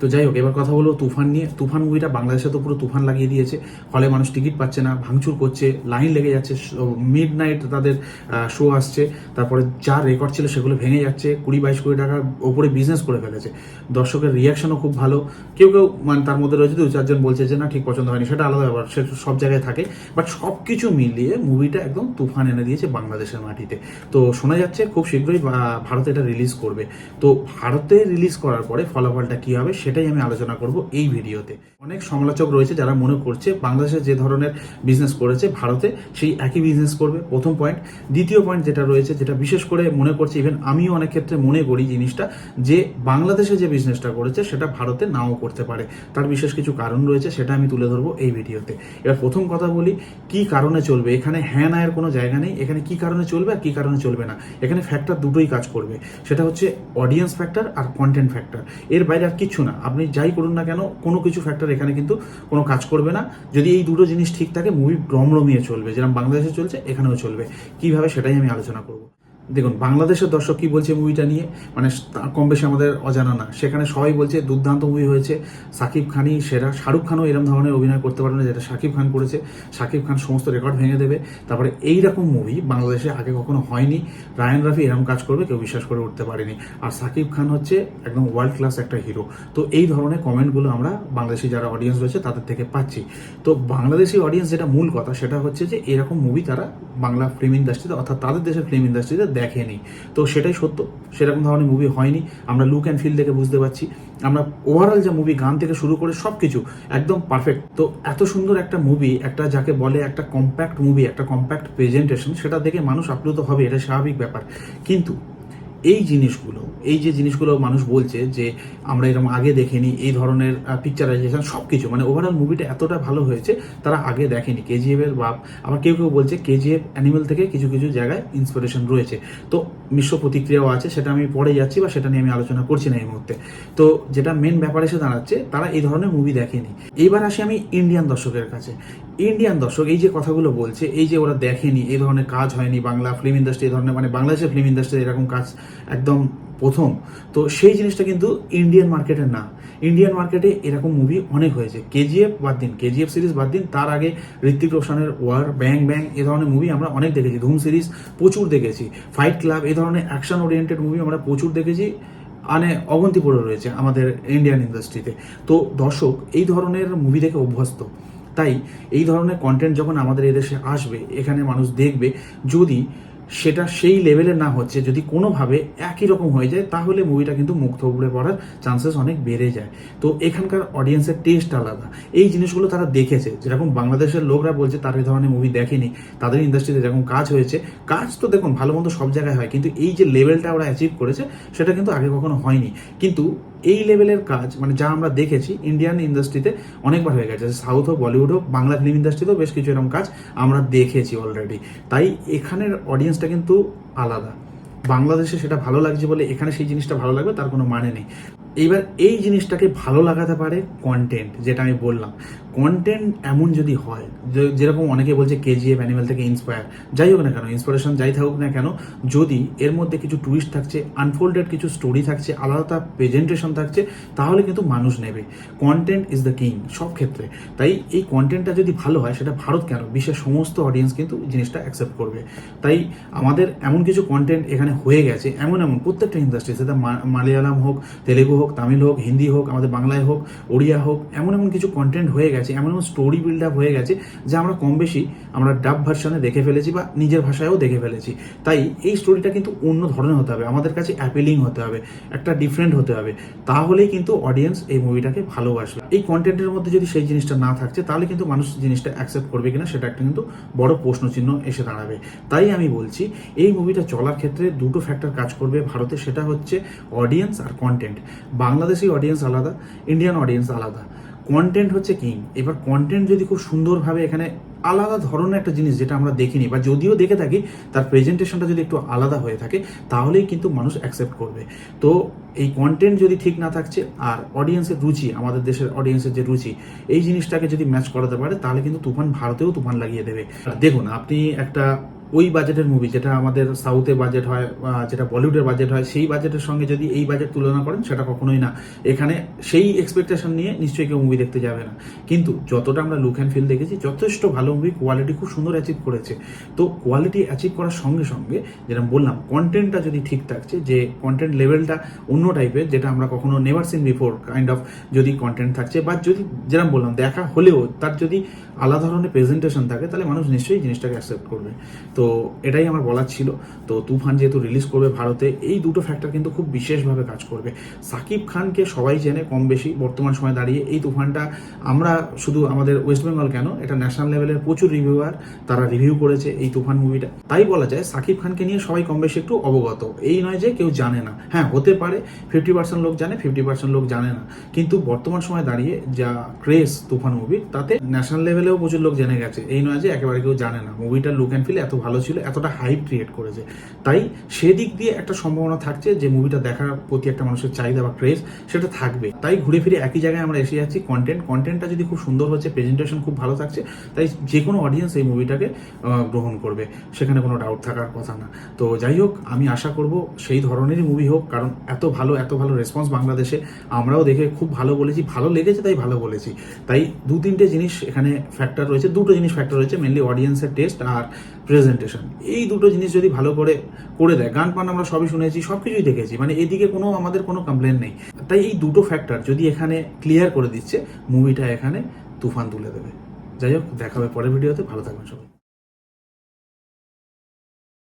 তো যাই হোক, এবার কথা হলো তুফান নিয়ে। তুফান মুভিটা বাংলাদেশে তো পুরো তুফান লাগিয়ে দিয়েছে। ফলে মানুষ টিকিট পাচ্ছে না, ভাঙচুর করছে লাইন লেগে যাচ্ছে মিড নাইট তাদের শো আসছে। তারপরে যা রেকর্ড ছিল সেগুলো ভেঙে যাচ্ছে, কুড়ি বাইশ কোটি টাকার ওপরে বিজনেস করে ফেলেছে। দর্শকের রিয়াকশনও খুব ভালো। কেউ কেউ মানে তার মধ্যে রয়েছে দু চারজন বলছে যে, না, ঠিক পছন্দ হয়নি। সেটা আলাদা ব্যাপার, সে সব জায়গায় থাকে। বাট সব কিছু মিলিয়ে মুভিটা একদম তুফান এনে দিয়েছে বাংলাদেশের মাটিতে। তো শোনা যাচ্ছে খুব শীঘ্রই ভারতে এটা রিলিজ করবে। তো ভারতে রিলিজ করার পরে ফলাফলটা কি হবে সেটাই আমি আলোচনা করব এই ভিডিওতে। অনেক সমালোচক রয়েছে যারা মনে করছে বাংলাদেশে যে ধরনের বিজনেস করেছে ভারতে, সেই একই বিজনেস করবে, প্রথম পয়েন্ট দ্বিতীয় পয়েন্ট যেটা রয়েছে, যেটা বিশেষ করে মনে করছে ইভেন আমিও অনেক ক্ষেত্রে মনে করি জিনিসটা, যে বাংলাদেশে যে বিজনেসটা করেছে, সেটা ভারতে নাও করতে পারে। তার বিশেষ কিছু কারণ রয়েছে, সেটা আমি তুলে ধরবো এই ভিডিওতে। এবার প্রথম কথা বলি, কি কারণে চলবে? এখানে হ্যাঁ নায়ের কোনো জায়গা নেই। এখানে কি কারণে চলবে আর কি কারণে চলবে না? এখানে ফ্যাক্টর দুটোই কাজ করবে। সেটা হচ্ছে অডিয়েন্স ফ্যাক্টর আর কন্টেন্ট ফ্যাক্টর এর বাইরে আর কিছু না। আপনি যাই করুন না কেন, কোনো কিছু ফ্যাক্টর এখানে কিন্তু কোনো কাজ করবে না। যদি এই দুটো জিনিস ঠিক থাকে, মুভি রমরমিয়ে চলবে যেরকম বাংলাদেশে চলছে, এখানেও চলবে। কীভাবে সেটাই আমি আলোচনা করব। দেখুন, বাংলাদেশের দর্শক কি বলছে মুভিটা নিয়ে? মানে কম বেশি আমাদের অজানা না। সেখানে সবাই বলছে, দুর্দান্ত মুভি হয়েছে। সাকিব খানই সেরা। শাহরুখ খানও এরকম ধরনের অভিনয় করতে পারবে না, যেটা সাকিব খান করেছে। সাকিব খান সমস্ত রেকর্ড ভেঙে দেবে। তারপরে এই রকম মুভি বাংলাদেশে আগে কখনো হয়নি। রায়ান রাফি এরকম কাজ করবে, কেউ বিশ্বাস করে উঠতে পারেনি। আর সাকিব খান হচ্ছে একদম ওয়ার্ল্ড ক্লাস একটা হিরো তো এই ধরনের কমেন্টগুলো আমরা বাংলাদেশি যারা অডিয়েন্স রয়েছে, তাদের থেকে পাচ্ছি। তো বাংলাদেশি অডিয়েন্স যেটা মূল কথা, সেটা হচ্ছে যে এরকম মুভি তারা বাংলা ফিল্ম ইন্ডাস্ট্রিতে অর্থাৎ তাদের দেশের ফিল্ম ইন্ডাস্ট্রিতে দেখেনি। তো সেটাই সত্য। সেরকম ধরনের মুভি হয়নি। আমরা লুক অ্যান্ড ফিল দেখে বুঝতে পারছি। আমরা ওভারঅল যে মুভি গান থেকে শুরু করে সব কিছু একদম পারফেক্ট তো এত সুন্দর একটা মুভি একটা যাকে বলে একটা কম্প্যাক্ট মুভি একটা কম্প্যাক্ট প্রেজেন্টেশন সেটা দেখে মানুষ আপ্লুত হবে, এটা স্বাভাবিক ব্যাপার। কিন্তু এই জিনিসগুলো, এই যে জিনিসগুলো মানুষ বলছে যে আমরা এরকম আগে দেখিনি, এই ধরনের পিকচারাইজেশন সব কিছু মানে ওভারঅল মুভিটা এতটা ভালো হয়েছে, তারা আগে দেখেনি। কেজিএফ এর বাপ, আবার কেউ কেউ বলছে কেজিএফ অ্যানিমেল থেকে কিছু কিছু জায়গায় ইন্সপিরেশন রয়েছে। তো মিশ্র প্রতিক্রিয়াও আছে, সেটা আমি পরে যাচ্ছি বা সেটা নিয়ে আমি আলোচনা করছি না এই মুহূর্তে। তো যেটা মেন ব্যাপার এসে দাঁড়াচ্ছে, তারা এই ধরনের মুভি দেখেনি। এইবার আসি আমি ইন্ডিয়ান দর্শকের কাছে। ইন্ডিয়ান দর্শক এই যে কথাগুলো বলছে, এই যে ওরা দেখেনি, এই ধরনের কাজ হয়নি, বাংলা ফিল্ম ইন্ডাস্ট্রি এই ধরনের মানে বাংলাদেশের ফিল্ম ইন্ডাস্ট্রি এরকম কাজ একদম প্রথম। তো সেই জিনিসটা কিন্তু ইন্ডিয়ান মার্কেটে না। ইন্ডিয়ান মার্কেটে এরকম মুভি অনেক হয়েছে। কেজিএফ বাদ দিন কেজিএফ সিরিজ বাদ দিন, তার আগে ঋত্বিক রোশনের ওয়ার ব্যাং ব্যাং এ ধরনের মুভি আমরা অনেক দেখেছি। ধুম সিরিজ প্রচুর দেখেছি। ফাইট ক্লাব এ ধরনের অ্যাকশন ওরিয়েন্টেড মুভি আমরা প্রচুর দেখেছি। মানে অবন্তি পড়ে রয়েছে আমাদের ইন্ডিয়ান ইন্ডাস্ট্রিতে তো। দর্শক, এই ধরনের মুভি দেখে অভ্যস্ত। তাই এই ধরনের কন্টেন্ট যখন আমাদের এদেশে আসবে, এখানে মানুষ দেখবে, যদি সেটা সেই লেভেলে না হচ্ছে, যদি কোনোভাবে একই রকম হয়ে যায়, তাহলে মুভিটা কিন্তু মুখ থবড়ে পড়ার চান্সেস অনেক বেড়ে যায়। তো এখানকার অডিয়েন্সের টেস্ট আলাদা। এই জিনিসগুলো তারা দেখেছে। যেরকম বাংলাদেশের লোকরা বলছে, তারা এই ধরনের মুভি দেখেনি। তাদের ইন্ডাস্ট্রিতে যেরকম কাজ হয়েছে, কাজ তো দেখুন ভালো মন্দ সব জায়গায় হয়, কিন্তু এই যে লেভেলটা ওরা অ্যাচিভ করেছে, সেটা কিন্তু আগে কখনো হয়নি। কিন্তু এই লেভেলের কাজ মানে যা আমরা দেখেছি ইন্ডিয়ান ইন্ডাস্ট্রিতে অনেকবার হয়ে গেছে। সাউথ হোক বলিউড হোক, বাংলা ফিল্ম ইন্ডাস্ট্রিতেও বেশ কিছু এরকম কাজ আমরা দেখেছি অলরেডি তাই এখানের অডিয়েন্সটা কিন্তু আলাদা। বাংলাদেশে সেটা ভালো লাগছে বলে এখানে সেই জিনিসটা ভালো লাগবে, তার কোনো মানে নেই। এইবার এই জিনিসটাকে ভালো লাগাতে পারে কন্টেন্ট যেটা আমি বললাম। কন্টেন্ট এমন যদি হয় যেরকম অনেকে বলছে কেজিএফ অ্যানিমেল থেকে ইন্সপায়ার যাই হোক না কেন ইন্সপিরেশন যাই থাকুক না কেন, যদি এর মধ্যে কিছু টুইস্ট থাকছে আনফোল্ডেড কিছু স্টোরি থাকছে, আলাদা প্রেজেন্টেশন থাকছে, তাহলে কিন্তু মানুষ নেবে। কন্টেন্ট ইজ দ্য কিং সব ক্ষেত্রে। তাই এই কন্টেন্টটা যদি ভালো হয়, সেটা ভারত কেন? বিশ্বের সমস্ত অডিয়েন্স কিন্তু জিনিসটা অ্যাকসেপ্ট করবে। তাই আমাদের এমন কিছু কন্টেন্ট এখানে হয়ে গেছে, এমন এমন প্রত্যেকটা ইন্ডাস্ট্রি সেটা মালয়ালাম হোক, তেলেগু হোক, তামিল হোক, হিন্দি হোক, আমাদের বাংলায় হোক, ওড়িয়া হোক, এমন এমন কিছু কন্টেন্ট হয়ে গেছে, এমন এমন স্টোরি বিল্ড আপ হয়ে গেছে যা আমরা কম বেশি আমরা ডাব ভার্সনে দেখে ফেলেছি বা নিজের ভাষায়ও দেখে ফেলেছি। তাই এই স্টোরিটা কিন্তু অন্য ধরনের হতে হবে, আমাদের কাছে অ্যাপিলিং হতে হবে, একটা ডিফারেন্ট হতে হবে। তাহলেই কিন্তু অডিয়েন্স এই মুভিটাকে ভালোবাসবে এই কন্টেন্টের মধ্যে যদি সেই জিনিসটা না থাকছে, তাহলে কিন্তু মানুষ জিনিসটা অ্যাকসেপ্ট করবে কিনা সেটা একটা কিন্তু বড় প্রশ্নচিহ্ন এসে দাঁড়াবে। তাই আমি বলছি, এই মুভিটা চলার ক্ষেত্রে দুটো ফ্যাক্টর কাজ করবে ভারতে, সেটা হচ্ছে অডিয়েন্স আর কন্টেন্ট বাংলাদেশি অডিয়েন্স আলাদা ইন্ডিয়ান অডিয়েন্স আলাদা। কন্টেন্ট হচ্ছে কিং এবার কন্টেন্ট যদি খুব সুন্দরভাবে এখানে আলাদা ধরনের একটা জিনিস যেটা আমরা দেখিনি, বা যদিও দেখে থাকি, তার প্রেজেন্টেশনটা যদি একটু আলাদা হয়ে থাকে, তাহলেই কিন্তু মানুষ অ্যাকসেপ্ট করবে। তো এই কন্টেন্ট যদি ঠিক না থাকছে, আর অডিয়েন্সের রুচি, আমাদের দেশের অডিয়েন্সের যে রুচি, এই জিনিসটাকে যদি ম্যাচ করাতে পারে, তাহলে কিন্তু তুফান ভারতেও তুফান লাগিয়ে দেবে। দেখুন, আপনি একটা ওই বাজেটের মুভি যেটা আমাদের সাউথে বাজেট হয় যেটা বলিউডের বাজেট হয়, সেই বাজেটের সঙ্গে যদি এই বাজেট তুলনা করেন, সেটা কখনোই না। এখানে সেই এক্সপেকটেশন নিয়ে নিশ্চয়ই কেউ মুভি দেখতে যাবে না। কিন্তু যতটা আমরা লুক অ্যান্ড ফিল দেখেছি, যথেষ্ট ভালো মুভি কোয়ালিটি খুব সুন্দর অ্যাচিভ করেছে। তো কোয়ালিটি অ্যাচিভ করার সঙ্গে সঙ্গে যেটা বললাম কন্টেন্টটা যদি ঠিক থাকছে, যে কন্টেন্ট লেভেলটা অন্য টাইপের যেটা আমরা কখনো never seen before kind of যদি কন্টেন্ট থাকছে, বা যদি যেরকম বললাম, দেখা হলেও তার যদি আলাদা ধরনের প্রেজেন্টেশন থাকে, তাহলে মানুষ নিশ্চয়ই জিনিসটাকে অ্যাকসেপ্ট করবে। তো এটাই আমার বলার ছিল। তো তুফান যেহেতু রিলিজ করবে ভারতে, এই দুটো ফ্যাক্টর কিন্তু খুব বিশেষভাবে কাজ করবে। সাকিব খানকে সবাই চেনে কম বেশি, বর্তমান সময় দাঁড়িয়ে এই তুফানটা আমরা শুধু আমাদের ওয়েস্ট বেঙ্গল কেন, এটা ন্যাশনাল লেভেলের প্রচুর রিভিউয়ার তারা রিভিউ করেছে এই তুফান মুভিটা তাই বলা যায় সাকিব খানকে নিয়ে সবাই কম বেশি একটু অবগত। এই নয় যে কেউ জানে না। হ্যাঁ হতে পারে ফিফটি পার্সেন্ট লোক জানে ফিফটি পার্সেন্ট লোক জানে না। কিন্তু বর্তমান সময় দাঁড়িয়ে যা ক্রেজ তুফান মুভির তাতে ন্যাশনাল লেভেলেও প্রচুর লোক জেনে গেছে। এই নয় যে একেবারে কেউ জানে না। মুভিটার লুক অ্যান্ড ফিল এত ভালো ছিল, এতটা হাইপ ক্রিয়েট করেছে। তাই সেদিক দিয়ে একটা সম্ভাবনা থাকছে যে মুভিটা দেখার প্রতি একটা মানুষের চাহিদা বা ক্রেজ সেটা থাকবে। তাই ঘুরে ফিরে একই জায়গায় আমরা এসে যাচ্ছি কন্টেন্ট কন্টেন্টটা যদি খুব সুন্দর হচ্ছে প্রেজেন্টেশন খুব ভালো থাকছে, তাই যে কোনো অডিয়েন্স এই মুভিটাকে গ্রহণ করবে। সেখানে কোনো ডাউট থাকার কথা না। তো যাই হোক, আমি আশা করব সেই ধরনেরই মুভি হোক, কারণ এত ভালো এত ভালো রেসপন্স বাংলাদেশে। আমরাও দেখে খুব ভালো বলেছি, ভালো লেগেছে তাই ভালো বলেছি। তাই দু তিনটে জিনিস এখানে ফ্যাক্টর রয়েছে, দুটো জিনিস ফ্যাক্টর রয়েছে মেনলি অডিয়েন্সের টেস্ট আর প্রেজেন্টেশন এই দুটো জিনিস যদি ভালো করে করে দেয়, গান পান আমরা সবই শুনেছি সব কিছুই দেখেছি মানে এদিকে কোনো, আমাদের কোনো কমপ্লেন নেই। তাই এই দুটো ফ্যাক্টর যদি এখানে ক্লিয়ার করে দিচ্ছে মুভিটা এখানে তুফান তুলে দেবে। যাই হোক, দেখাবে পরের ভিডিওতে ভালো থাকবেন সবাই।